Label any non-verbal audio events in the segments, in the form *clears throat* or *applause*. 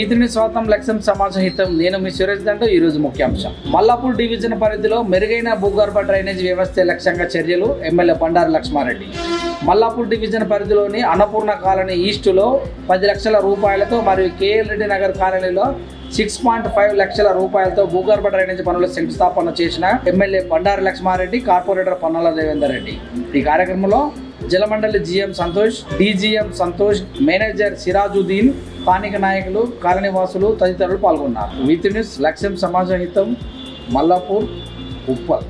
మిథుని స్వాతం లక్ష్యం సమాజ హితం. నేను మీ సురేష్ దండు ఈ రోజు ముఖ్యాంశం. మల్లాపూర్ డివిజన్ పరిధిలో మెరుగైన భూగర్భ డ్రైనేజ్ వ్యవస్థ లక్ష్యంగా చర్యలు ఎమ్మెల్యే బండారు లక్ష్మారెడ్డి. మల్లాపూర్ డివిజన్ పరిధిలోని అన్నపూర్ణ కాలనీ ఈస్టులో పది లక్షల రూపాయలతో మరియు కేఎల్ రెడ్డి నగర్ కాలనీలో సిక్స్ పాయింట్ ఫైవ్ లక్షల రూపాయలతో భూగర్భ డ్రైనేజ్ పనుల శంకుస్థాపన చేసిన ఎమ్మెల్యే బండారు లక్ష్మారెడ్డి కార్పొరేటర్ పన్నాల దేవేందర్ రెడ్డి. ఈ కార్యక్రమంలో Jalamandali GM Santosh DGM Santosh manager Sirajuddin స్థానిక నాయకులు కాలనీవాసులు తదితరులు పాల్గొన్నారు. వీతి న్యూస్ లక్ష్యం సమాజ హితం Mallapur Uppal.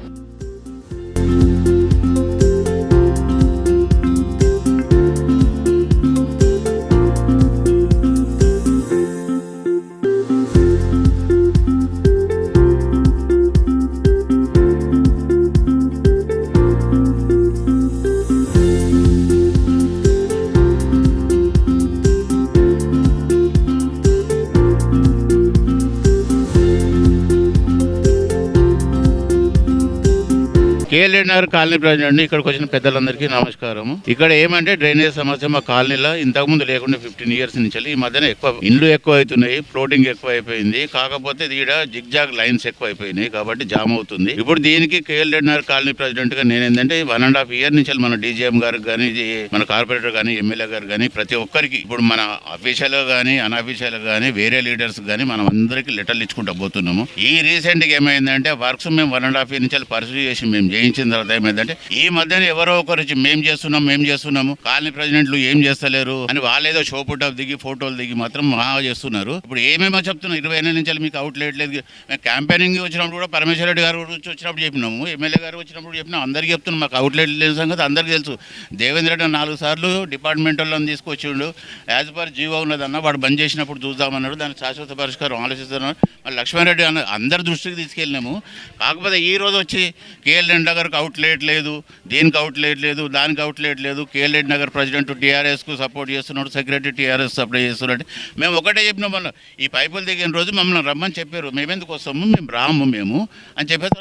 KLA Nagar colony president ఇక్కడికి వచ్చిన పెద్దలందరికీ నమస్కారం ఇక్కడ ఏమంటే డ్రైనేజ్ సమస్య మా కాలనీలో ఇంతకుముందు లేకుండా ఫిఫ్టీన్ ఇయర్స్ నుంచి ఈ మధ్యన ఎక్కువ ఇండ్లు ఎక్కువ అవుతున్నాయి ఫ్లోటింగ్ ఎక్కువ అయిపోయింది కాకపోతే ఈడ జిగ్జాగ్ లైన్స్ ఎక్కువ అయిపోయినాయి కాబట్టి జామ్ అవుతుంది. ఇప్పుడు దీనికి కేఎల్ఎన్ నగర్ కాలనీ ప్రెసిడెంట్గా నేను ఏంటంటే వన్ అండ్ హాఫ్ ఇయర్ నుంచి మన డీజీఎం గారికి కానీ మన కార్పొరేటర్ కానీ ఎమ్మెల్యే గారు కానీ ప్రతి ఒక్కరికి ఇప్పుడు మన అఫీషియల్ కానీ అన్అఫీషియల్ కానీ వేరే లీడర్స్ కానీ మనం అందరికీ లెటర్లు ఇచ్చుకుంటా పోతున్నాము. ఈ రీసెంట్గా ఏమైందంటే వర్క్స్ మేము వన్ అండ్ హాఫ్ ఇయర్ నుంచి పర్సూ చేసి మేము చేయించిన తర్వాత ఏమైందంటే ఈ మధ్యన ఎవరో ఒకరు మేము చేస్తున్నాం మేము చేస్తున్నాము కాలనీ ప్రెసిడెంట్లు ఏం చేస్తలేరు అని వాళ్ళేదో షో పుట్ దిగి ఫోటోలు దిగి మాత్రం మా చేస్తున్నారు. ఇప్పుడు ఏమేమో చెప్తున్నారు ఇరవై ఎనిమిది నుంచి మీకు అవుట్లెట్ లేదు. మేము క్యాంపెయినింగ్ వచ్చినప్పుడు కూడా పరమేశ్వర రెడ్డి గారు గురించి వచ్చినప్పుడు చెప్పినాము ఎమ్మెల్యే గారు వచ్చినప్పుడు చెప్పినాం అందరికీ చెప్తున్నాం మాకు అవుట్లెట్ లేని సంగతి అందరికీ తెలుసు. దేవేంద్ర రెడ్డి నాలుగు సార్లు డిపార్ట్మెంట్ వాళ్ళని తీసుకొచ్చిండు. యాజ్ పర్ జీవో ఉన్నదన్న వాడు బంద్ చేసినప్పుడు చూద్దామన్నాడు దానికి శాశ్వత పరిష్కారం ఆలోచిస్తున్నాడు లక్ష్మణ్ రెడ్డి అన్న అందరి దృష్టికి తీసుకెళ్ళినాము. కాకపోతే ఈ రోజు వచ్చి కేఎల్ఎన్ నగర్కి అవుట్లెట్ లేదు దీనికి అవుట్లెట్ లేదు దానికి అవుట్లెట్ లేదు. కేఎల్ఎడ్ నగర్ ప్రెసిడెంట్ టీఆర్ఎస్కు సపోర్ట్ చేస్తున్నాడు సెక్రటరీ టీఆర్ఎస్ సప్లై చేస్తున్నాడు మేము ఒకటే చెప్పినాం మళ్ళీ ఈ పైపులు దిగిన రోజు మమ్మల్ని రమ్మని చెప్పారు. మేమెందుకు వస్తాము? మేము రాము మేము అని చెప్పేసి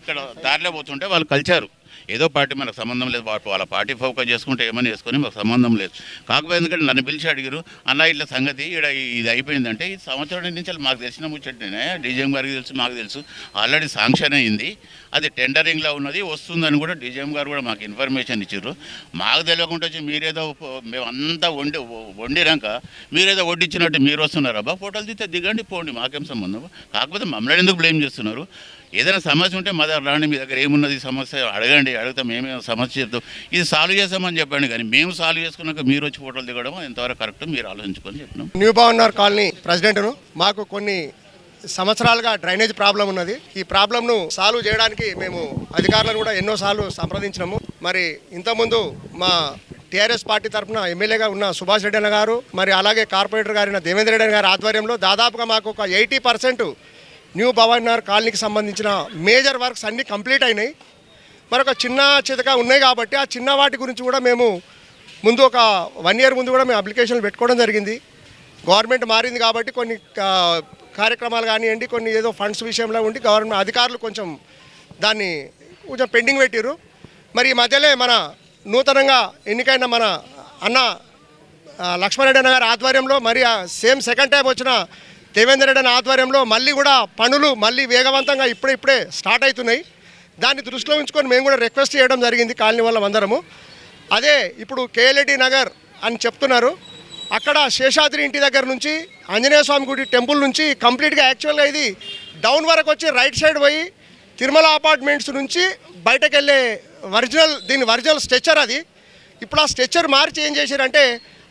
ఇక్కడ దారిలో పోతుంటే వాళ్ళు కలిచారు. ఏదో పార్టీ మనకు సంబంధం లేదు. వాళ్ళ వాళ్ళ పార్టీ ఫోకస్ చేసుకుంటే ఏమని చేసుకొని మాకు సంబంధం లేదు. కాకపోతే ఎందుకంటే నన్ను పిలిచి అడిగారు అన్న ఇట్లా సంగతి ఇక్కడ ఇది అయిపోయిందంటే ఈ సంవత్సరం నుంచి మాకు తెలిసిన ముచ్చటనే. డీజీఎం గారికి తెలుసు మాకు తెలుసు. ఆల్రెడీ శాంక్షన్ అయింది. అది టెండరింగ్లో ఉన్నది వస్తుందని కూడా డీజీఎం గారు కూడా మాకు ఇన్ఫర్మేషన్ ఇచ్చారు. మాకు తెలియకుండా వచ్చి మీరేదో మేమంతా వండి వండినాక మీరేదో వడ్డించినట్టు మీరు వస్తున్నారు అబ్బా ఫోటోలు తీస్తే దిగండి పోండి మాకేం సంబంధం. కాకపోతే మమ్మల్ని ఎందుకు బ్లేమ్ చేస్తున్నారు? ఏదైనా సమస్య ఉంటే మా దగ్గర రాండి మీ దగ్గర ఏమున్నది సమస్య అడగండి అడిగితే మేమే సమస్య చేద్దాం ఇది సాల్వ్ చేస్తామని చెప్పండి కానీ మేము సాల్వ్ చేసుకున్నాక మీరు వచ్చి ఫోటోలు దిగడం ఎంతవరకు కరెక్ట్ మీరు ఆలోచించుకొని చెప్పినాం. న్యూ భవన్ఆర్ కాలనీ ప్రెసిడెంట్ను మాకు కొన్ని సంవత్సరాలుగా డ్రైనేజ్ ప్రాబ్లం ఉన్నది. ఈ ప్రాబ్లంను సాల్వ్ చేయడానికి మేము అధికారులను కూడా ఎన్నోసార్లు సంప్రదించినాము. మరి ఇంతకుముందు మా టీఆర్ఎస్ పార్టీ తరఫున ఎమ్మెల్యేగా ఉన్న సుభాష్ రెడ్డి అన్న గారు మరి అలాగే కార్పొరేటర్ గారిన దేవేంద్ర రెడ్డి గారి ఆధ్వర్యంలో దాదాపుగా మాకు ఒక ఎయిటీ పర్సెంట్ న్యూ భవన్ఆర్ కాలనీకి సంబంధించిన మేజర్ వర్క్స్ అన్నీ కంప్లీట్ అయినాయి. మరొక చిన్న చితక ఉన్నాయి కాబట్టి ఆ చిన్న వాటి గురించి కూడా మేము ముందు ఒక వన్ ఇయర్ ముందు కూడా మేము అప్లికేషన్లు పెట్టుకోవడం జరిగింది. గవర్నమెంట్ మారింది కాబట్టి కొన్ని కార్యక్రమాలు కానివ్వండి కొన్ని ఏదో ఫండ్స్ విషయంలో ఉండి గవర్నమెంట్ అధికారులు కొంచెం దాన్ని కొంచెం పెండింగ్ పెట్టారు మరి ఈ మధ్యలో మన నూతనంగా ఎన్నికైన మన అన్న ఆ, లక్ష్మణరెడ్డి అన్న గారి ఆధ్వర్యంలో మరి ఆ సేమ్ సెకండ్ టైం వచ్చిన దేవేందర్ రెడ్డి అన్న ఆధ్వర్యంలో మళ్ళీ కూడా పనులు మళ్ళీ వేగవంతంగా ఇప్పుడే ఇప్పుడే స్టార్ట్ అవుతున్నాయి. దాన్ని దృష్టిలో ఉంచుకొని మేము కూడా రిక్వెస్ట్ చేయడం జరిగింది కాలనీ వాళ్ళం అందరము. అదే ఇప్పుడు కేఎల్ఈడి నగర్ అని చెప్తున్నారు. అక్కడ శేషాద్రి ఇంటి దగ్గర నుంచి ఆంజనేయ స్వామి గుడి టెంపుల్ నుంచి కంప్లీట్గా యాక్చువల్గా ఇది డౌన్ వరకు వచ్చి రైట్ సైడ్ పోయి తిరుమల అపార్ట్మెంట్స్ నుంచి బయటకు వెళ్ళే ఒరిజినల్ దీని ఒరిజినల్ స్ట్రెచ్చర్ అది. ఇప్పుడు ఆ స్ట్రెచ్చర్ మార్చి ఏం చేశారంటే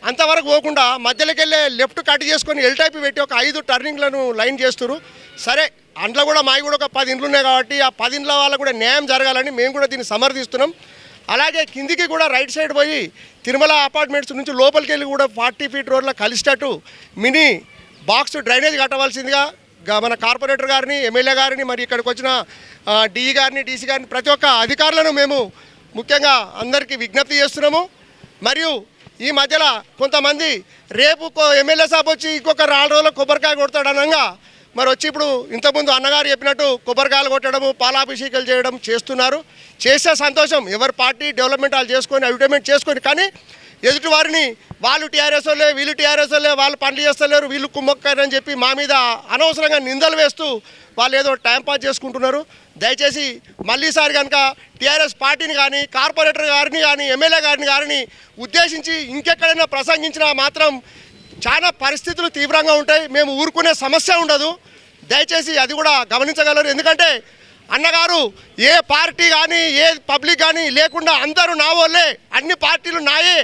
అంతవరకు పోకుండా మధ్యలోకి వెళ్ళే లెఫ్ట్ కట్ చేసుకొని ఎల్ టైప్ పెట్టి ఒక ఐదు టర్నింగ్లను లైన్ చేస్తున్నారు సరే అందులో కూడా మావి కూడా ఒక పది ఇండ్లు ఉన్నాయి కాబట్టి ఆ పది ఇండ్ల వాళ్ళకు కూడా న్యాయం జరగాలని మేము కూడా దీన్ని సమర్థిస్తున్నాం. అలాగే కిందికి కూడా రైట్ సైడ్ పోయి తిరుమల అపార్ట్మెంట్స్ నుంచి లోపలికి వెళ్ళి కూడా ఫార్టీ ఫీట్ రోడ్లో కలిసేటట్టు మినీ బాక్స్ డ్రైనేజ్ కట్టవలసిందిగా మన కార్పొరేటర్ గారిని ఎమ్మెల్యే గారిని మరి ఇక్కడికి వచ్చిన డిఈ గారిని డీసీ గారిని ప్రతి ఒక్క అధికారులను మేము ముఖ్యంగా అందరికీ విజ్ఞప్తి చేస్తున్నాము. మరియు ఈ మధ్యలో కొంతమంది రేపు ఎమ్మెల్యే సాబ్ వచ్చి ఇంకొక నాలుగు రోజులు కొబ్బరికాయ కొడతాడు అనగా. మరి వచ్చి ఇప్పుడు ఇంతకుముందు అన్నగారు చెప్పినట్టు కొబ్బరికాయలు కొట్టడము పాలాభిషేకాలు చేయడం చేస్తున్నారు. చేసే సంతోషం ఎవరి పార్టీ డెవలప్మెంట్ వాళ్ళు చేసుకొని అడ్వర్టైజ్మెంట్ చేసుకొని కానీ ఎదుటి వారిని వాళ్ళు టీఆర్ఎస్ వాళ్ళే వీళ్ళు టీఆర్ఎస్ వాళ్ళే వాళ్ళు పనులు చేస్తలేరు వీళ్ళు కుమ్మక్కారని చెప్పి మా మీద అనవసరంగా నిందలు వేస్తూ వాళ్ళు ఏదో టైంపాస్ చేసుకుంటున్నారు. దయచేసి మళ్ళీసారి కనుక టీఆర్ఎస్ పార్టీని కానీ కార్పొరేటర్ గారిని కానీ ఎమ్మెల్యే గారిని గారిని ఉద్దేశించి ఇంకెక్కడైనా ప్రసంగించినా మాత్రం చాలా పరిస్థితులు తీవ్రంగా ఉంటాయి. మేము ఊరుకునే సమస్య ఉండదు. దయచేసి అది కూడా గమనించగలరు. ఎందుకంటే అన్నగారు ఏ పార్టీ కానీ ఏ పబ్లిక్ కానీ లేకుండా అందరూ నా వాళ్ళే అన్ని పార్టీలు నాయే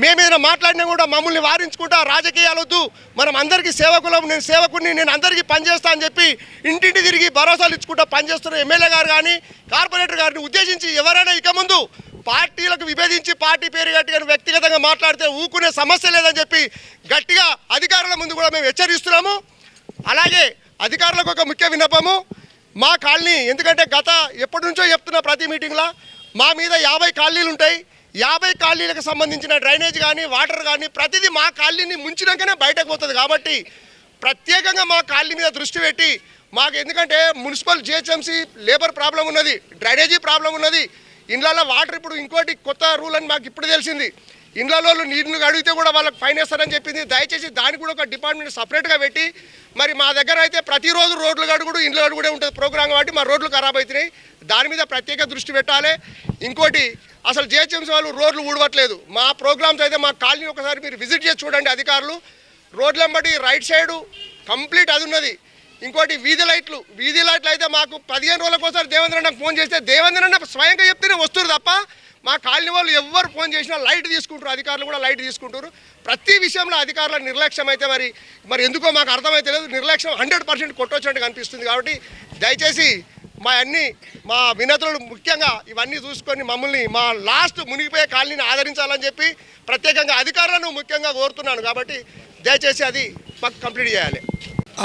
మేమేదైనా మాట్లాడినా కూడా మమ్మల్ని వారించుకుంటా రాజకీయాలు వద్దు. మనం అందరికీ సేవకులం నేను సేవకుని నేను అందరికీ పనిచేస్తా అని చెప్పి ఇంటింటి తిరిగి భరోసాలు ఇచ్చుకుంటా పనిచేస్తున్న ఎమ్మెల్యే గారు కానీ కార్పొరేటర్ గారిని ఉద్దేశించి ఎవరైనా ఇక ముందు పార్టీలకు విభేదించి పార్టీ పేరు గట్టి కానీ వ్యక్తిగతంగా మాట్లాడితే ఊకునే సమస్య లేదని చెప్పి గట్టిగా అధికారుల ముందు కూడా మేము హెచ్చరిస్తున్నాము. అలాగే అధికారులకు ఒక ముఖ్య విన్నపము. మా కాలనీ ఎందుకంటే గత ఎప్పటి నుంచో చెప్తున్న ప్రతి మీటింగ్లో మా మీద యాభై కాలనీలు ఉంటాయి యాభై కాలనీలకు సంబంధించిన డ్రైనేజ్ కానీ వాటర్ కానీ ప్రతిదీ మా కాలనీని ముంచినాకనే బయటకు పోతుంది కాబట్టి ప్రత్యేకంగా మా కాలనీ మీద దృష్టి పెట్టి మాకు ఎందుకంటే మున్సిపల్ జిహెచ్ఎంసీ లేబర్ ప్రాబ్లం ఉన్నది డ్రైనేజీ ప్రాబ్లం ఉన్నది. ఇండ్లలో వాటర్ ఇప్పుడు ఇంకోటి కొత్త రూల్ అని మాకు ఇప్పుడు తెలిసింది. ఇండ్లలో నీళ్ళు అడిగితే కూడా వాళ్ళకి ఫైన్ వేస్తారని చెప్పింది. దయచేసి దానికి కూడా ఒక డిపార్ట్మెంట్ సపరేట్గా పెట్టి మరి మా దగ్గర అయితే ప్రతిరోజు రోడ్లు గడుగుడు ఇండ్లు గడుగుడే ఉంటుంది ప్రోగ్రామ్ కాబట్టి మా రోడ్లు ఖరాబ్ అవుతున్నాయి. దాని మీద ప్రత్యేక దృష్టి పెట్టాలి. ఇంకోటి అసలు జిహెచ్ఎంసీ వాళ్ళు రోడ్లు ఊడవట్లేదు. మా ప్రోగ్రామ్స్ అయితే మా కాలనీ ఒకసారి మీరు విజిట్ చేసి చూడండి అధికారులు. రోడ్లంబడి రైట్ సైడు కంప్లీట్ అది ఉన్నది. ఇంకోటి వీధి లైట్లు. వీధి లైట్లు అయితే మాకు పదిహేను రోజులకు ఒకసారి దేవేంద్ర ఫోన్ చేస్తే దేవేంద్ర స్వయంగా చెప్తేనే వస్తురు తప్ప మా కాలనీ వాళ్ళు ఎవరు ఫోన్ చేసినా లైట్ తీసుకుంటారు అధికారులు కూడా లైట్ తీసుకుంటారు. ప్రతి విషయంలో అధికారుల నిర్లక్ష్యం అయితే మరి మరి ఎందుకో మాకు అర్థమైతే లేదు. నిర్లక్ష్యం హండ్రెడ్ పర్సెంట్ కొట్టొచ్చినట్టు కనిపిస్తుంది కాబట్టి దయచేసి మా అన్ని మా వినతులు ముఖ్యంగా ఇవన్నీ చూసుకొని మమ్మల్ని మా లాస్ట్ మునిగిపోయే కాలనీని ఆదరించాలని చెప్పి ప్రత్యేకంగా అధికారులను ముఖ్యంగా కోరుతున్నాను కాబట్టి దయచేసి అది మాకు కంప్లీట్ చేయాలి.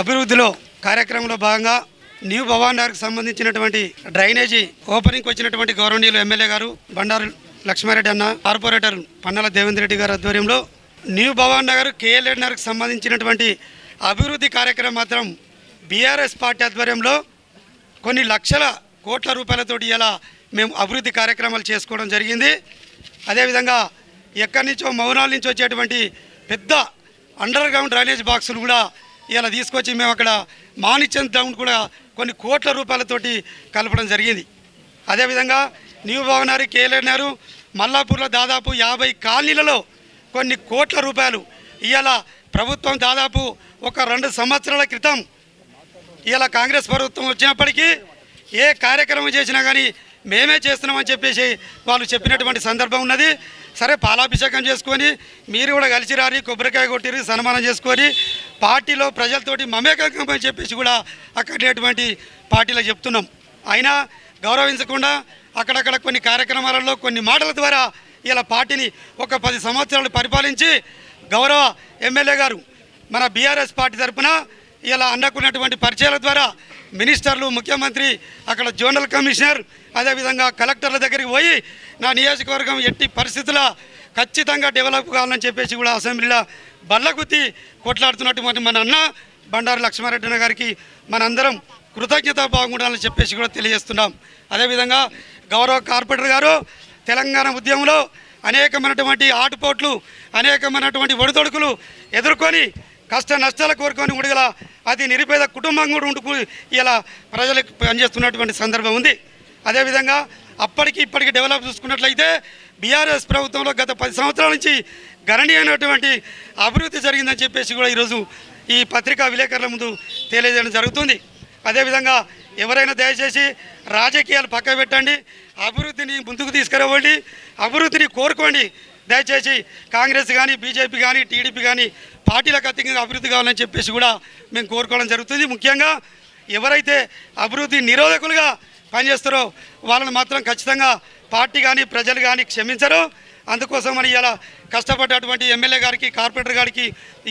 అభివృద్ధిలో కార్యక్రమంలో భాగంగా న్యూ భవానగర్కి సంబంధించినటువంటి డ్రైనేజీ ఓపెనింగ్కి వచ్చినటువంటి గౌరవనీయులు ఎమ్మెల్యే గారు బండారు లక్ష్మారెడ్డి అన్న కార్పొరేటర్ పన్నాల దేవేంద్ర రెడ్డి గారి ఆధ్వర్యంలో న్యూ భవాన్ నగర్ కేఎల్ నగర్కి సంబంధించినటువంటి అభివృద్ధి కార్యక్రమం మాత్రం బీఆర్ఎస్ పార్టీ ఆధ్వర్యంలో కొన్ని లక్షల కోట్ల రూపాయలతోటి ఇలా మేము అభివృద్ధి కార్యక్రమాలు చేసుకోవడం జరిగింది. అదేవిధంగా ఎక్కడి నుంచో మౌనాల నుంచి వచ్చేటువంటి పెద్ద అండర్ గ్రౌండ్ డ్రైనేజ్ బాక్సులు కూడా ఇలా తీసుకొచ్చి మేము అక్కడ మాణిక్చంద్ గ్రౌండ్ కూడా కొన్ని కోట్ల రూపాయలతోటి కలపడం జరిగింది. అదేవిధంగా న్యూ భవనారి కేఎల్ఎన్ఆర్ మల్లాపూర్లో దాదాపు యాభై కాలనీలలో కొన్ని కోట్ల రూపాయలు ఇవాళ ప్రభుత్వం దాదాపు ఒక రెండు సంవత్సరాల క్రితం ఇలా కాంగ్రెస్ ప్రభుత్వం వచ్చినప్పటికీ ఏ కార్యక్రమం చేసినా కానీ మేమే చేస్తున్నామని చెప్పేసి వాళ్ళు చెప్పినటువంటి సందర్భం ఉన్నది. సరే పాలాభిషేకం చేసుకొని మీరు కూడా కలిసి రారి కొబ్బరికాయ కొట్టిరి సన్మానం చేసుకొని పార్టీలో ప్రజలతోటి మమేకం అని చెప్పేసి కూడా అక్కడటువంటి పార్టీలో చెప్తున్నాం. అయినా గౌరవించకుండా అక్కడక్కడ కొన్ని కార్యక్రమాలలో కొన్ని మాటల ద్వారా ఇలా పార్టీని ఒక పది సంవత్సరాలు పరిపాలించి గౌరవ ఎమ్మెల్యే గారు మన బీఆర్ఎస్ పార్టీ తరఫున ఇలా అన్నకున్నటువంటి పరిచయాల ద్వారా మినిస్టర్లు ముఖ్యమంత్రి అక్కడ జోనల్ కమిషనర్ అదేవిధంగా కలెక్టర్ల దగ్గరికి పోయి నా నియోజకవర్గం ఎట్టి పరిస్థితుల ఖచ్చితంగా డెవలప్ కావాలని చెప్పేసి కూడా అసెంబ్లీలో బల్లగుద్ది కొట్లాడుతున్నటువంటి మన అన్న బండారు లక్ష్మారెడ్డి అన్న గారికి మనందరం కృతజ్ఞత బాగుండాలని చెప్పేసి కూడా తెలియజేస్తున్నాం. అదేవిధంగా గౌరవ కార్పొరేటర్ గారు తెలంగాణ ఉద్యమంలో అనేకమైనటువంటి ఆటుపోట్లు అనేకమైనటువంటి ఒడిదొడుకులు ఎదుర్కొని కష్ట నష్టాలు కోరుకొని ఉడిగల అది నిరుపేద కుటుంబం కూడా ఉండుకు ఇలా ప్రజలకు పనిచేస్తున్నటువంటి సందర్భం ఉంది. అదేవిధంగా అప్పటికి ఇప్పటికి డెవలప్ చూసుకున్నట్లయితే బీఆర్ఎస్ ప్రభుత్వంలో గత పది సంవత్సరాల నుంచి గణనీయమైనటువంటి అభివృద్ధి జరిగిందని చెప్పేసి కూడా ఈరోజు ఈ పత్రికా విలేకరుల ముందు తెలియజేయడం జరుగుతుంది. అదేవిధంగా ఎవరైనా దయచేసి రాజకీయాలు పక్క పెట్టండి అభివృద్ధిని ముందుకు తీసుకురావండి అభివృద్ధిని కోరుకోండి దయచేసి కాంగ్రెస్ కానీ బీజేపీ కానీ టీడీపీ కానీ పార్టీలకు అతీతంగా అభివృద్ధి కావాలని చెప్పేసి కూడా మేము కోరుకోవడం జరుగుతుంది. ముఖ్యంగా ఎవరైతే అభివృద్ధి నిరోధకులుగా పనిచేస్తారో వాళ్ళని మాత్రం ఖచ్చితంగా పార్టీ కానీ ప్రజలు కానీ క్షమించరు. అందుకోసం మరి ఇలా కష్టపడ్డటువంటి ఎమ్మెల్యే గారికి కార్పొరేటర్ గారికి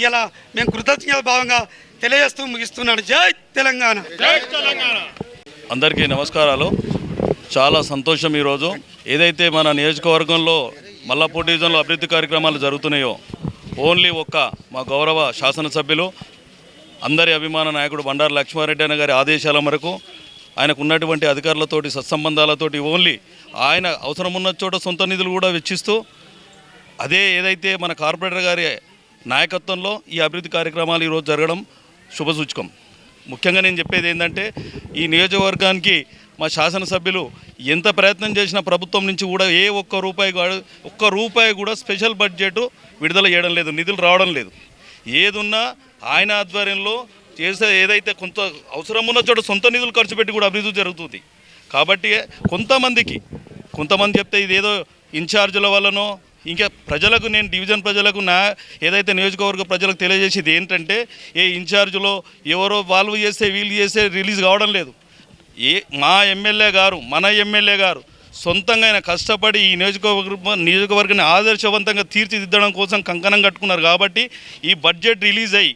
ఇలా మేము కృతజ్ఞత భావంగా తెలియజేస్తూ ముగిస్తున్నాను. జై తెలంగాణ! అందరికీ నమస్కారాలు. చాలా సంతోషం ఈరోజు. ఏదైతే మన నియోజకవర్గంలో మల్లాపూర్ డివిజన్లో అభివృద్ధి కార్యక్రమాలు జరుగుతున్నాయో ఓన్లీ ఒక్క మా గౌరవ శాసనసభ్యులు అందరి అభిమాన నాయకుడు బండారు లక్ష్మారెడ్డి అన్న గారి ఆదేశాల మేరకు ఆయనకు ఉన్నటువంటి అధికారులతోటి సత్సంబంధాలతోటి ఓన్లీ ఆయన అవసరం ఉన్న చోట సొంత నిధులు కూడా వెచ్చిస్తూ అదే ఏదైతే మన కార్పొరేటర్ గారి నాయకత్వంలో ఈ అభివృద్ధి కార్యక్రమాలు ఈరోజు జరగడం శుభసూచకం. ముఖ్యంగా నేను చెప్పేది ఏంటంటే ఈ నియోజకవర్గానికి మా శాసనసభ్యులు ఎంత ప్రయత్నం చేసినా ప్రభుత్వం నుంచి కూడా ఏ ఒక్క రూపాయి ఒక్క రూపాయి కూడా స్పెషల్ బడ్జెట్ విడుదల చేయడం లేదు నిధులు రావడం లేదు. ఏదున్నా ఆయన ఆధ్వర్యంలో చేసే ఏదైతే కొంత అవసరం ఉన్న చోట సొంత నిధులు ఖర్చు పెట్టి కూడా అభివృద్ధి జరుగుతుంది. కాబట్టి కొంతమందికి కొంతమంది చెప్తే ఇదేదో ఇన్ఛార్జీల వల్లనో ఇంకా ప్రజలకు నేను డివిజన్ ప్రజలకు నా ఏదైతే నియోజకవర్గ ప్రజలకు తెలియజేసేది ఏంటంటే ఏ ఇన్ఛార్జ్లో ఎవరో వాళ్ళు చేస్తే వీళ్ళు చేస్తే రిలీజ్ కావడం లేదు. ఏ మా ఎమ్మెల్యే గారు మన ఎమ్మెల్యే గారు సొంతంగా ఆయన కష్టపడి ఈ నియోజకవర్గ నియోజకవర్గాన్ని ఆదర్శవంతంగా తీర్చిదిద్దడం కోసం కంకణం కట్టుకున్నారు కాబట్టి ఈ బడ్జెట్ రిలీజ్ అయ్యి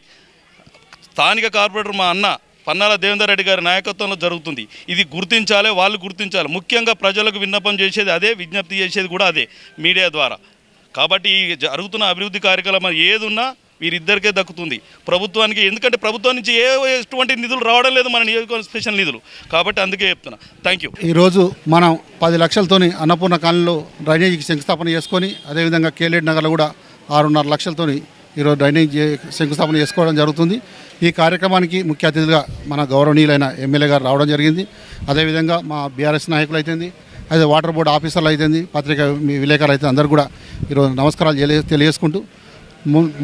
స్థానిక కార్పొరేటర్ మా అన్న పన్నాల దేవేందర్ రెడ్డి గారి నాయకత్వంలో జరుగుతుంది. ఇది గుర్తించాలి వాళ్ళు గుర్తించాలి. ముఖ్యంగా ప్రజలకు విన్నపం చేసేది అదే విజ్ఞప్తి చేసేది కూడా అదే మీడియా ద్వారా. కాబట్టి ఈ జరుగుతున్న అభివృద్ధి కార్యక్రమం ఏదున్నా వీరిద్దరికే దక్కుతుంది. ప్రభుత్వానికి ఎందుకంటే ప్రభుత్వం నుంచి ఏ ఎటువంటి నిధులు రావడం లేదు మన నియోజకవర్గ స్పెషల్ నిధులు. కాబట్టి అందుకే చెప్తున్నా. థ్యాంక్ యూ ఈరోజు మనం పది లక్షలతోని అన్నపూర్ణ కాలనీలో డ్రైనేజీకి శంకుస్థాపన చేసుకొని అదేవిధంగా కేలేడ్ నగర్లో కూడా ఆరున్నర లక్షలతోని ఈరోజు డ్రైనేజ్ శంకుస్థాపన చేసుకోవడం జరుగుతుంది. ఈ కార్యక్రమానికి ముఖ్య అతిథిగా మన గౌరవనీయులైన ఎమ్మెల్యే గారు రావడం జరిగింది. అదేవిధంగా మా బీఆర్ఎస్ నాయకులు అయితేంది అదే వాటర్ బోర్డు ఆఫీసర్లు అయితేంది పత్రిక మీ విలేకరులు అయితే అందరూ కూడా ఈరోజు నమస్కారాలు తెలియ తెలియజేసుకుంటూ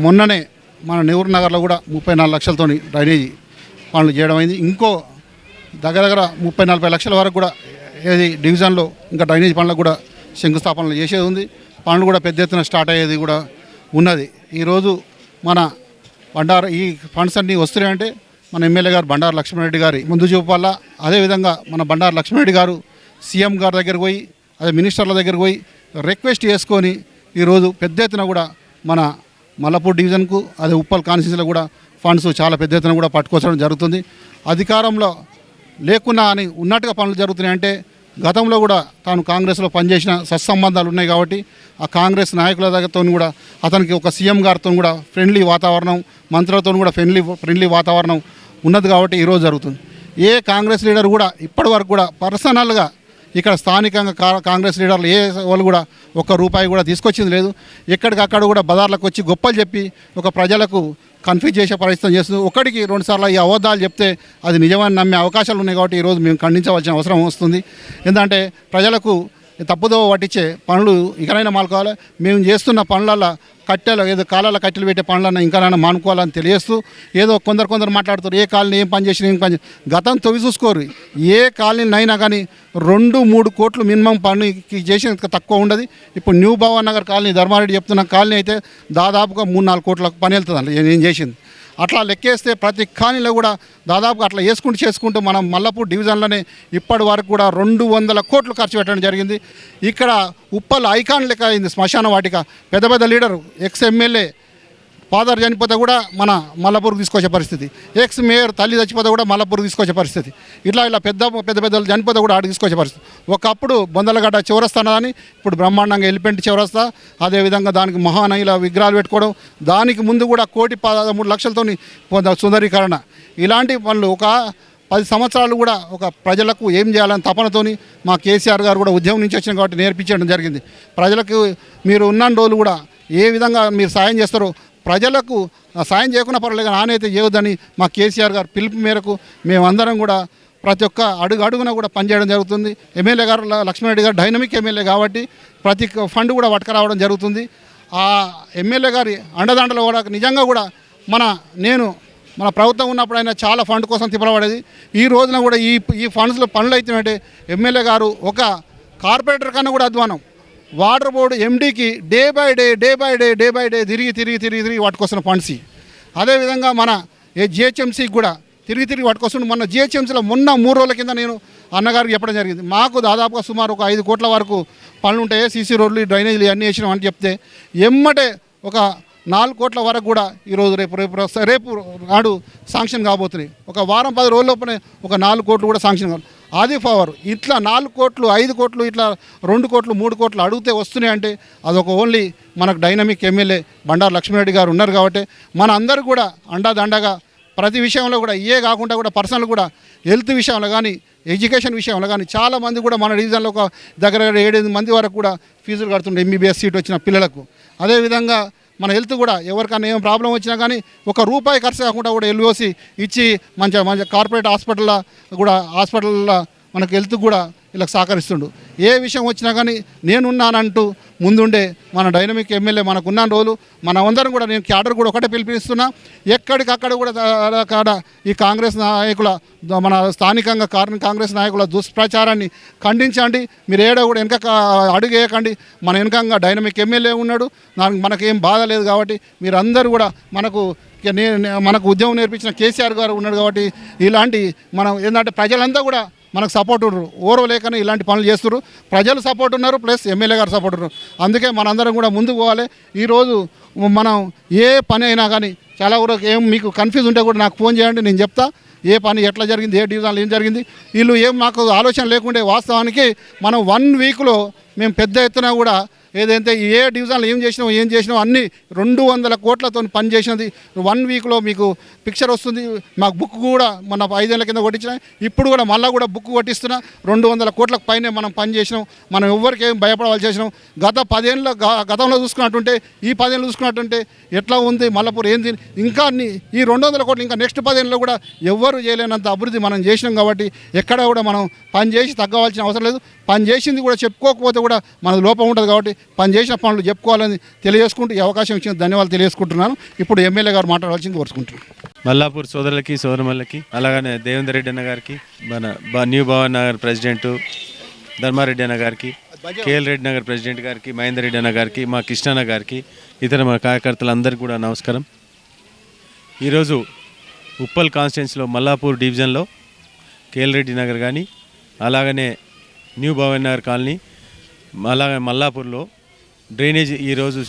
మొన్ననే మన నెహ్రూ నగర్లో కూడా ముప్పై నాలుగు లక్షలతోని డ్రైనేజీ పనులు చేయడం అయింది. ఇంకో దగ్గర దగ్గర ముప్పై నలభై లక్షల వరకు కూడా ఏది డివిజన్లో ఇంకా డ్రైనేజ్ పనులకు కూడా శంకుస్థాపనలు చేసేది ఉంది. పనులు కూడా పెద్ద ఎత్తున స్టార్ట్ అయ్యేది కూడా ఉన్నది. ఈరోజు మన బండారు ఈ ఫండ్స్ అన్నీ వస్తున్నాయంటే మన ఎమ్మెల్యే గారు బండారు లక్ష్మణరెడ్డి గారి ముందు చూపు వల్ల అదేవిధంగా మన బండారు లక్ష్మణరెడ్డి గారు సీఎం గారి దగ్గరికి పోయి అదే మినిస్టర్ల దగ్గరకు పోయి రిక్వెస్ట్ చేసుకొని ఈరోజు పెద్ద ఎత్తున కూడా మన మల్లపూర్ డివిజన్కు అదే ఉప్పల్ కాన్స్టిట్యూన్సీలో కూడా ఫండ్స్ చాలా పెద్ద ఎత్తున కూడా పట్టుకోవడం జరుగుతుంది. అధికారంలో లేకున్నా అని ఉన్నట్టుగా పనులు జరుగుతున్నాయంటే గతంలో కూడా తాను కాంగ్రెస్లో పనిచేసిన సత్సంబంధాలు ఉన్నాయి కాబట్టి ఆ కాంగ్రెస్ నాయకుల దగ్గరతో కూడా అతనికి ఒక సీఎం గారితో కూడా ఫ్రెండ్లీ వాతావరణం మంత్రులతో కూడా ఫ్రెండ్లీ ఫ్రెండ్లీ వాతావరణం ఉన్నది కాబట్టి ఈరోజు జరుగుతుంది. ఏ కాంగ్రెస్ లీడర్ కూడా ఇప్పటి వరకు కూడా పర్సనల్గా ఇక్కడ స్థానికంగా కా- కాంగ్రెస్ లీడర్లు ఏ వాళ్ళు కూడా ఒక్క రూపాయి కూడా తీసుకొచ్చింది లేదు. ఎక్కడికక్కడ కూడా బజార్లకు వచ్చి గొప్పలు చెప్పి ఒక ప్రజలకు కన్ఫ్యూజ్ చేసే ప్రయత్నం చేస్తుంది. ఒకటికి రెండుసార్లు ఈ అబద్ధాలు చెప్తే అది నిజమని నమ్మే అవకాశాలు ఉన్నాయి కాబట్టి ఈరోజు మేము ఖండించవలసిన అవసరం వస్తుంది. ఎందుకంటే ప్రజలకు తప్పుదో పట్టించే పనులు ఇకనైనా మానుకోవాలి. మేము చేస్తున్న పనులలో కట్టెలు ఏదో కాలాల కట్టెలు పెట్టే పనులన్నా ఇంకానైనా మానుకోవాలని తెలియస్తూ ఏదో కొందరు కొందరు మాట్లాడుతారు ఏ కాలనీ ఏం పని చేసినా ఏం పని గతం తొవి చూసుకోరు. ఏ కాలనీ అయినా కానీ రెండు మూడు కోట్లు మినిమం పనికి చేసిన తక్కువ ఉండదు. ఇప్పుడు న్యూ భవన్ నగర్ కాలనీ ధర్మారెడ్డి చెప్తున్న కాలనీ అయితే దాదాపుగా మూడు నాలుగు కోట్లకు పని వెళ్తుంది నేను చేసింది. అట్లా లెక్కేస్తే ప్రతి కాలనీలో కూడా దాదాపు అట్లా వేసుకుంటూ చేసుకుంటూ మనం మల్లపూర్ డివిజన్లోనే ఇప్పటి వరకు కూడా రెండు వందల కోట్లు ఖర్చు పెట్టడం జరిగింది. ఇక్కడ ఉప్పల్ ఐకాన్ లెక్క అయింది శ్మశాన వాటిక. పెద్ద పెద్ద లీడరు ఎక్స్ ఎమ్మెల్యే ఫాదర్ చనిపోతే కూడా మన మల్లపూర్కి తీసుకొచ్చే పరిస్థితి. ఎక్స్ మేయర్ తల్లి చచ్చిపోతే కూడా మల్లపూర్కి తీసుకొచ్చే పరిస్థితి. ఇట్లా ఇలా పెద్ద పెద్ద పెద్దలు చనిపోతే కూడా ఆడికి తీసుకొచ్చే పరిస్థితి. ఒకప్పుడు బొందలగడ్డ చివరస్తానని ఇప్పుడు బ్రహ్మాండంగా ఎలిపెంట్ చివరస్తా అదేవిధంగా దానికి మహానయుల విగ్రహాలు పెట్టుకోవడం దానికి ముందు కూడా కోటి పదమూడు లక్షలతో సుందరీకరణ. ఇలాంటి పనులు ఒక పది సంవత్సరాలు కూడా ఒక ప్రజలకు ఏం చేయాలని తపనతోని మా కేసీఆర్ గారు కూడా ఉద్యమం నుంచి వచ్చిన కాబట్టి నేర్పించడం జరిగింది. ప్రజలకు మీరు ఉన్న రోజులు కూడా ఏ విధంగా మీరు సాయం చేస్తారో ప్రజలకు సాయం చేయకుండా పర్వాలేదు కానీ నానైతే చేయొద్దని మా కేసీఆర్ గారు పిలుపు మేరకు మేమందరం కూడా ప్రతి ఒక్క అడుగు అడుగున కూడా పనిచేయడం జరుగుతుంది. ఎమ్మెల్యే గారు ల- లక్ష్మణరెడ్డి గారు డైనమిక్ ఎమ్మెల్యే కాబట్టి ప్రతి ఒక్క ఫండ్ కూడా పట్టుకురావడం జరుగుతుంది. ఆ ఎమ్మెల్యే గారి అండదండలు కూడా నిజంగా కూడా మన నేను మన ప్రభుత్వం ఉన్నప్పుడు ఆయన చాలా ఫండ్ కోసం తిప్పబడేది. ఈ రోజున కూడా ఈ ఈ ఫండ్స్లో పనులు అయితే ఎమ్మెల్యే గారు ఒక కార్పొరేటర్ కన్నా కూడా అధ్వానం. Water board ఎండీకి day by day day by day day by day తిరిగి తిరిగి తిరిగి తిరిగి పట్టుకొస్తున్న ఫండ్స్ అదేవిధంగా మన ఏ జిహెచ్ఎంసీకి కూడా తిరిగి తిరిగి పట్టుకొస్తుండే మొన్న జిహెచ్ఎంసీలో మొన్న మూడు రోజుల కింద నేను అన్నగారికి చెప్పడం జరిగింది. మాకు దాదాపుగా సుమారు ఒక ఐదు కోట్ల వరకు పనులు ఉంటాయి. సీసీ రోడ్లు డ్రైనేజీలు ఇవన్నీ వేసినాం అని చెప్తే ఎమ్మటే ఒక నాలుగు కోట్ల వరకు కూడా ఈరోజు రేపు రేపు రేపు నాడు శాంక్షన్ కాబోతున్నాయి. ఒక వారం పది రోజుల లోపలే ఒక నాలుగు కోట్లు కూడా శాంక్షన్ కావాలి అది పవర్. ఇట్లా నాలుగు కోట్లు ఐదు కోట్లు ఇట్లా రెండు కోట్లు మూడు కోట్లు అడిగితే వస్తున్నాయి అంటే అదొక ఓన్లీ మనకు డైనమిక్ ఎమ్మెల్యే బండారు లక్ష్మీరెడ్డి గారు ఉన్నారు కాబట్టి మన అందరూ కూడా అండాదండగా ప్రతి విషయంలో కూడా ఏ కాకుండా కూడా పర్సనల్ కూడా హెల్త్ విషయంలో కానీ ఎడ్యుకేషన్ విషయంలో కానీ చాలామంది కూడా మన డివిజన్లో ఒక దగ్గర దగ్గర ఏడెనిమిది మంది వరకు కూడా ఫీజులు కడుతుండే ఎంబీబీఎస్ సీట్ వచ్చిన పిల్లలకు. అదేవిధంగా మన హెల్త్ కూడా ఎవరికైనా ఏం ప్రాబ్లం వచ్చినా కానీ ఒక రూపాయి ఖర్చు కాకుండా కూడా ఎల్ఓసి ఇచ్చి మంచిగా మంచిగా కార్పొరేట్ హాస్పిటల్లో కూడా హాస్పిటల్లో మనకు హెల్త్ కూడా వీళ్ళకి సహకరిస్తుండు. ఏ విషయం వచ్చినా కానీ నేనున్నానంటూ ముందుండే మన డైనమిక్ ఎమ్మెల్యే మనకు ఉన్న రోజులు. మన అందరం కూడా నేను క్యాడర్ కూడా ఒకటే పిలిపిస్తున్నా. ఎక్కడికక్కడ కూడా కాడ ఈ కాంగ్రెస్ నాయకుల మన స్థానికంగా కారణం కాంగ్రెస్ నాయకుల దుష్ప్రచారాన్ని ఖండించండి. మీరు ఏడో కూడా వెనక అడుగేయకండి అడుగు వేయకండి. మన వెనకంగా డైనమిక్ ఎమ్మెల్యే ఉన్నాడు. మనకేం బాధ లేదు కాబట్టి మీరందరూ కూడా మనకు నేను మనకు ఉద్యమం నేర్పించిన కేసీఆర్ గారు ఉన్నాడు కాబట్టి ఇలాంటి మనం ఏంటంటే ప్రజలంతా కూడా మనకు సపోర్ట్ ఉన్నారు ఓరవ లేకనే ఇలాంటి పనులు చేస్తున్నారు ప్రజలు సపోర్ట్ ఉన్నారు ప్లస్ ఎమ్మెల్యే గారు సపోర్ట్ ఉన్నారు. అందుకే మనందరం కూడా ముందుకు పోవాలి. ఈరోజు మనం ఏ పని అయినా కానీ చాలా వరకు ఏం మీకు కన్ఫ్యూజ్ ఉంటే కూడా నాకు ఫోన్ చేయండి నేను చెప్తా. ఏ పని ఎట్లా జరిగింది ఏ డివిజన్లో ఏం జరిగింది వీళ్ళు ఏం మాకు ఆలోచన లేకుండే వాస్తవానికి మనం వన్ వీక్లో మేము పెద్ద ఎత్తున కూడా ఏదైతే ఏ డివిజన్లో ఏం చేసినావు ఏం చేసినావు అన్ని రెండు వందల కోట్లతో పని చేసినది. వన్ వీక్లో మీకు పిక్చర్ వస్తుంది. మాకు బుక్ కూడా మన ఐదేళ్ళ కింద కొట్టించిన. ఇప్పుడు కూడా మళ్ళీ కూడా బుక్ కొట్టిస్తున్నా. రెండు వందల కోట్లకు పైనే మనం పని చేసినాం. మనం ఎవరికి ఏం భయపడవలసి చేసినాం. గత పదేళ్ళ గ- గతంలో చూసుకున్నట్టుంటే ఈ పదేళ్ళు చూసుకున్నట్టుంటే ఎట్లా ఉంది మల్లపూర్ ఏంది ఇంకా అన్ని ఈ రెండు వందల కోట్లు ఇంకా నెక్స్ట్ పదేళ్ళలో కూడా ఎవ్వరు చేయలేనంత అభివృద్ధి మనం చేసినాం కాబట్టి ఎక్కడ కూడా మనం పని చేసి తగ్గవలసిన అవసరం లేదు. పని చేసింది కూడా చెప్పుకోకపోతే కూడా మన లోపం ఉంటుంది కాబట్టి పని చేసిన పనులు చెప్పుకోవాలని తెలియజేసుకుంటూ ఈ అవకాశం ఇచ్చిన ధన్యవాదాలు తెలియజేసుకుంటున్నాను. ఇప్పుడు ఎమ్మెల్యే గారు మాట్లాడవలసింది కోరుకుంటున్నాను. మల్లాపూర్ సోదరులకి సోదరమల్లకి అలాగనే దేవేందర్ రెడ్డి అన్న గారికి మన న్యూ భవన్ నగర్ ప్రెసిడెంట్ ధర్మారెడ్డి అన్న గారికి కేఎల్ రెడ్డి నగర్ ప్రెసిడెంట్ గారికి మహేందర్ రెడ్డి అన్న గారికి మా కృష్ణన్న గారికి ఇతర మా కార్యకర్తలందరికీ కూడా నమస్కారం. ఈరోజు ఉప్పల్ కాన్స్టిట్యున్సీలో మల్లాపూర్ డివిజన్లో కేఎల్ రెడ్డి నగర్ కానీ అలాగనే న్యూ భవన్ నగర్ కాలనీ అలాగే మల్లాపూర్లో డ్రైనేజ్ ఈరోజు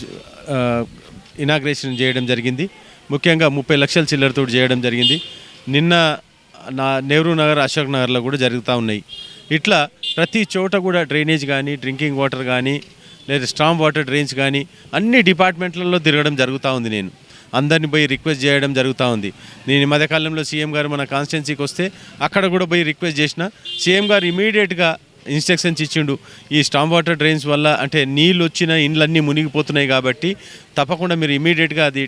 ఇనాగ్రేషన్ చేయడం జరిగింది. ముఖ్యంగా ముప్పై లక్షల చిల్లరతో చేయడం జరిగింది. నిన్న నా నెహ్రూ నగర్ అశోక్ నగర్లో కూడా జరుగుతూ ఉన్నాయి. ఇట్లా ప్రతి చోట కూడా డ్రైనేజ్ కానీ డ్రింకింగ్ వాటర్ కానీ లేదా స్ట్రాంగ్ వాటర్ డ్రైన్స్ కానీ అన్ని డిపార్ట్మెంట్లలో తిరగడం జరుగుతూ ఉంది నేను. అందరిని పోయి రిక్వెస్ట్ చేయడం జరుగుతూ ఉంది. నేను ఈ మధ్యకాలంలో సీఎం గారు మన కాన్స్టిట్యున్సీకి వస్తే అక్కడ కూడా పోయి రిక్వెస్ట్ చేసిన. సీఎం గారు ఇమీడియట్గా ఇన్స్ట్రక్షన్స్ ఇచ్చిండు. ఈ స్టామ్ వాటర్ డ్రైన్స్ వల్ల అంటే నీళ్ళు వచ్చిన ఇండ్లన్నీ మునిగిపోతున్నాయి కాబట్టి తప్పకుండా మీరు ఇమీడియట్గా అది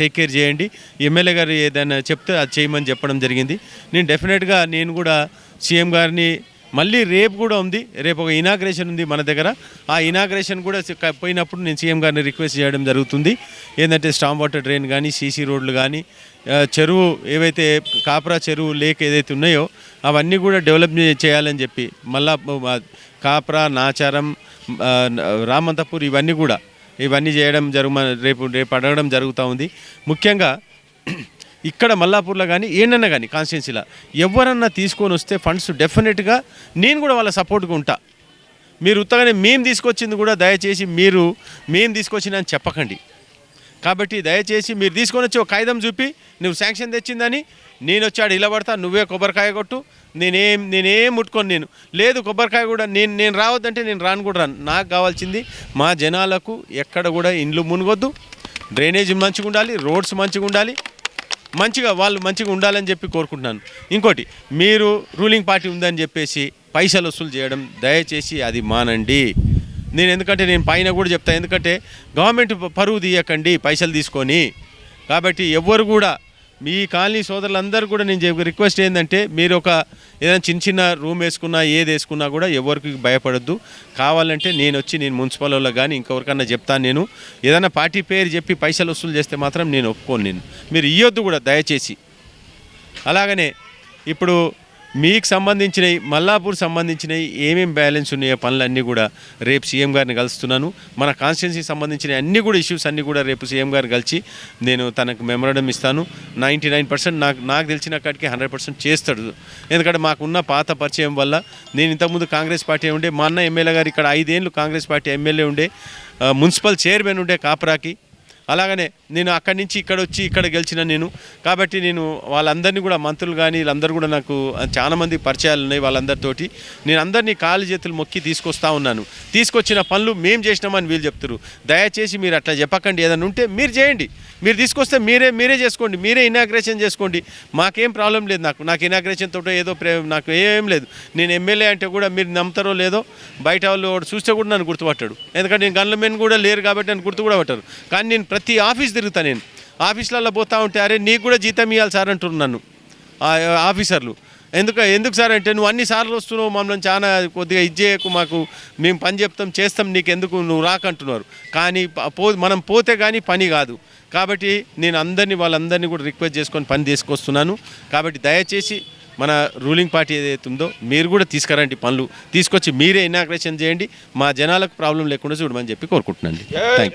టేక్ కేర్ చేయండి. ఎమ్మెల్యే గారు ఏదైనా చెప్తే అది చేయమని చెప్పడం జరిగింది. నేను డెఫినెట్గా నేను కూడా సీఎం గారిని మళ్ళీ రేపు కూడా ఉంది. రేపు ఒక ఇనాగ్రేషన్ ఉంది మన దగ్గర. ఆ ఇనాగ్రేషన్ కూడా పోయినప్పుడు నేను సీఎం గారిని రిక్వెస్ట్ చేయడం జరుగుతుంది. ఏంటంటే స్టామ్ వాటర్ డ్రైన్ కానీ సీసీ రోడ్లు కానీ చెరువు ఏవైతే కాపరా చెరువు లేక్ ఏదైతే ఉన్నాయో అవన్నీ కూడా డెవలప్ చేయాలని చెప్పి మళ్ళా కాపరా నాచారం రామంతపూర్ ఇవన్నీ కూడా ఇవన్నీ చేయడం జరుగు రేపు రేపు అడగడం జరుగుతూ ఉంది. ముఖ్యంగా *clears throat* ఇక్కడ మల్లాపూర్లో కానీ ఏంటన్నా కానీ కాన్స్టిట్యున్సీలో ఎవరన్నా తీసుకొని వస్తే ఫండ్స్ డెఫినెట్గా నేను కూడా వాళ్ళ సపోర్ట్గా ఉంటా. మీరు ఉత్తగానే మేము తీసుకొచ్చింది కూడా దయచేసి మీరు మేము తీసుకొచ్చిన అని చెప్పకండి. కాబట్టి దయచేసి మీరు తీసుకొని వచ్చి ఒక కాగితం చూపి నువ్వు శాంక్షన్ తెచ్చిందని నేను వచ్చాడు ఇలా పడతా నువ్వే కొబ్బరికాయ కొట్టు నేనేం నేనేం ముట్టుకొని నేను. లేదు కొబ్బరికాయ కూడా నేను నేను రావద్దంటే నేను రాను కూడా రాను. నాకు కావాల్సింది మా జనాలకు ఎక్కడ కూడా ఇండ్లు మునగొద్దు డ్రైనేజ్ మంచిగా ఉండాలి రోడ్స్ మంచిగా ఉండాలి మంచిగా వాళ్ళు మంచిగా ఉండాలని చెప్పి కోరుకుంటున్నాను. ఇంకోటి మీరు రూలింగ్ పార్టీ ఉందని చెప్పేసి పైసలు వసూలు చేయడం దయచేసి అది మానండి. నేను ఎందుకంటే నేను పైన కూడా చెప్తాను ఎందుకంటే గవర్నమెంట్ పరువు తీయకండి పైసలు తీసుకొని. కాబట్టి ఎవ్వరు కూడా మీ కాలనీ సోదరులందరూ కూడా నేను రిక్వెస్ట్ ఏంటంటే మీరు ఒక ఏదైనా చిన్న చిన్న రూమ్ వేసుకున్నా ఏది వేసుకున్నా కూడా ఎవరికి భయపడొద్దు. కావాలంటే నేను వచ్చి నేను మున్సిపల్ వాళ్ళకి కానీ ఇంకెవరికన్నా చెప్తాను నేను. ఏదైనా పార్టీ పేరు చెప్పి పైసలు వసూలు చేస్తే మాత్రం నేను ఒప్పుకోను నేను. మీరు ఇవ్వద్దు కూడా దయచేసి. అలాగనే ఇప్పుడు మీకు సంబంధించినవి మల్లాపూర్ సంబంధించినవి ఏమేమి బ్యాలెన్స్ ఉన్నాయో పనులన్నీ కూడా రేపు సీఎం గారిని కలుస్తున్నాను. మన కాన్స్టిట్యున్సీకి సంబంధించిన అన్ని కూడా ఇష్యూస్ అన్నీ కూడా రేపు సీఎం గారిని కలిసి నేను తనకు మెమరడం ఇస్తాను. నైంటీ నైన్ పర్సెంట్ నాకు నాకు తెలిసిన కాడికి హండ్రెడ్ పర్సెంట్ చేస్తాడు. ఎందుకంటే మాకున్న పాత పరిచయం వల్ల నేను ఇంతకుముందు కాంగ్రెస్ పార్టీ ఉండే మా అన్న ఎమ్మెల్యే గారు ఇక్కడ ఐదేళ్ళు కాంగ్రెస్ పార్టీ ఎమ్మెల్యే ఉండే మున్సిపల్ చైర్మన్ ఉండే కాపరాకి అలాగనే నేను అక్కడి నుంచి ఇక్కడ వచ్చి ఇక్కడ గెలిచిన నేను. కాబట్టి నేను వాళ్ళందరినీ కూడా మంత్రులు కానీ వీళ్ళందరూ కూడా నాకు చాలామంది పరిచయాలు ఉన్నాయి వాళ్ళందరితోటి. నేను అందరినీ కాలు చేతులు మొక్కి తీసుకొస్తా ఉన్నాను. తీసుకొచ్చిన పనులు మేము చేసినామని వీళ్ళు చెప్తారు దయచేసి మీరు అట్లా చెప్పకండి. ఏదైనా ఉంటే మీరు చేయండి. మీరు తీసుకొస్తే మీరే మీరే చేసుకోండి. మీరే ఇనాగ్రేషన్ చేసుకోండి. మాకేం ప్రాబ్లం లేదు నాకు. నాకు ఇనాగ్రేషన్ తోటో ఏదో ప్రే నాకు ఏం లేదు. నేను ఎమ్మెల్యే అంటే కూడా మీరు నమ్ముతారో లేదో బయట వాళ్ళు చూస్తే కూడా నన్ను గుర్తుపట్టాడు. ఎందుకంటే నేను గన్లమెన్ కూడా లేరు కాబట్టి నన్ను గుర్తు కూడా పట్టారు. కానీ నేను ప్రతి ఆఫీస్ తిరుగుతా నేను. ఆఫీస్లలో పోతా ఉంటే అరే నీకు కూడా జీతం ఇవ్వాలి సార్ అంటున్నారు నన్ను. ఆ ఆఫీసర్లు. ఎందుకు ఎందుకు సార్ అంటే నువ్వు అన్ని సార్లు వస్తున్నావు మమ్మల్ని చాలా కొద్దిగా ఇది చేయకు మాకు మేము పని చెప్తాం చేస్తాం నీకు ఎందుకు నువ్వు రాకంటున్నారు కానీ ప- పో మనం పోతే కానీ పని కాదు. కాబట్టి నేను అందరినీ వాళ్ళందరినీ కూడా రిక్వెస్ట్ చేసుకొని పని తీసుకొస్తున్నాను. కాబట్టి దయచేసి మన రూలింగ్ పార్టీ ఏదైతే ఉందో మీరు కూడా తీసుకురండి పనులు. తీసుకొచ్చి మీరే ఇనాగ్రేషన్ చేయండి. మా జనాలకు ప్రాబ్లం లేకుండా చూడమని చెప్పి కోరుకుంటున్నాను. Thank you